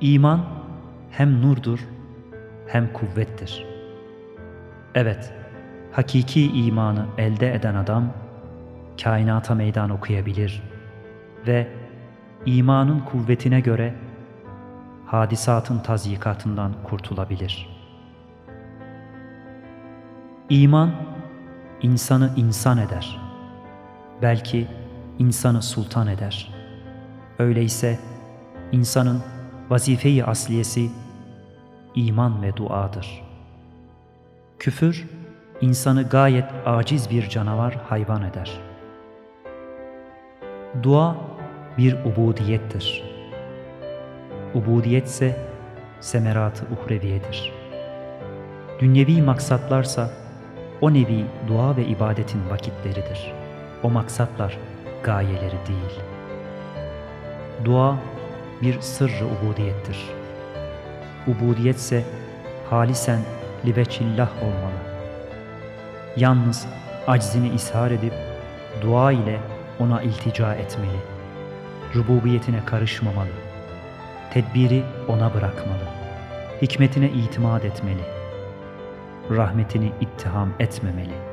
İman hem nurdur hem kuvvettir. Evet, hakiki imanı elde eden adam kainata meydan okuyabilir ve imanın kuvvetine göre hadisatın tazyikatından kurtulabilir. İman insanı insan eder. Belki insanı sultan eder. Öyleyse insanın vazife-i asliyesi iman ve duadır. Küfür insanı gayet aciz bir canavar hayvan eder. Dua bir ubudiyettir. Ubudiyet ise semeratı uhreviyedir. Dünyevi maksatlarsa o nevi dua ve ibadetin vakitleridir. O maksatlar gayeleri değil. Dua bir sırrı ubudiyettir. Ubudiyetse halisen liveçillah olmalı. Yalnız aczini ishar edip dua ile ona iltica etmeli. Rububiyetine karışmamalı. Tedbiri ona bırakmalı. Hikmetine itimat etmeli. Rahmetini ittiham etmemeli.''